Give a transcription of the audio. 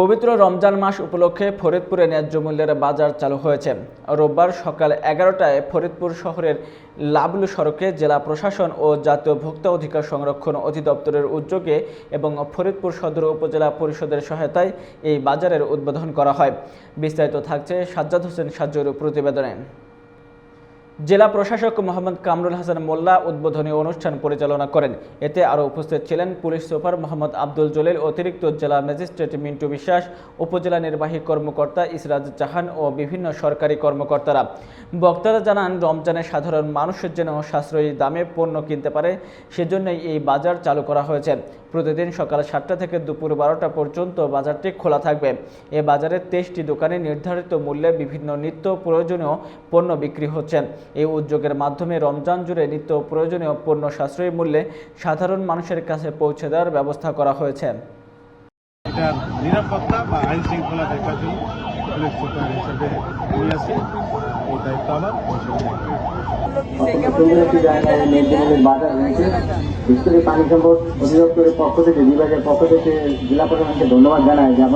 পবিত্র রমজান মাস উপলক্ষে ফরিদপুরে ন্যায্য মূল্যের বাজার চালু হয়েছে। রোববার সকাল এগারোটায় ফরিদপুর শহরের লাবলু সড়কে জেলা প্রশাসন ও জাতীয় ভোক্তা অধিকার সংরক্ষণ অধিদপ্তরের উদ্যোগে এবং ফরিদপুর সদর উপজেলা পরিষদের সহায়তায় এই বাজারের উদ্বোধন করা হয়। বিস্তারিত থাকছে সাজ্জাদ হোসেন সাজ্জুর প্রতিবেদনে। জেলা প্রশাসক মোহাম্মদ কামরুল হাসান মোল্লা উদ্বোধনী অনুষ্ঠান পরিচালনা করেন। এতে আরও উপস্থিত ছিলেন পুলিশ সুপার মোহাম্মদ আব্দুল জলিল, অতিরিক্ত জেলা ম্যাজিস্ট্রেট মিন্টু বিশ্বাস, উপজেলা নির্বাহী কর্মকর্তা ইসরাজ জাহান ও বিভিন্ন সরকারি কর্মকর্তারা। বক্তারা জানান, রমজানে সাধারণ মানুষের যেন সাশ্রয়ী দামে পণ্য কিনতে পারে, সেজন্যই এই বাজার চালু করা হয়েছে। প্রতিদিন সকাল সাতটা থেকে দুপুর বারোটা পর্যন্ত বাজারটি খোলা থাকবে। এ বাজারে তেইশটি দোকানে নির্ধারিত মূল্যে বিভিন্ন নিত্য প্রয়োজনীয় পণ্য বিক্রি হচ্ছে। এই উদ্যোগের মাধ্যমে রমজান জুড়ে নিত্য প্রয়োজনীয় পণ্য সাশ্রয়ী মূল্যে সাধারণ মানুষের কাছে পৌঁছে দেওয়ার ব্যবস্থা করা হয়েছে। নিরাপত্তা বা আইন শৃঙ্খলা দেখার জন্য পুলিশ সুপার হিসেবে আমি আছি। এই দায়িত্ব আমার সুন্দর একটি জায়গায় মেনটেনের বাজার রয়েছে বিশেষ করে পানি সম্পদ অধিদপ্তরের পক্ষ থেকে বিভাগের পক্ষ থেকে জেলা প্রশাসনকে ধন্যবাদ জানাই যে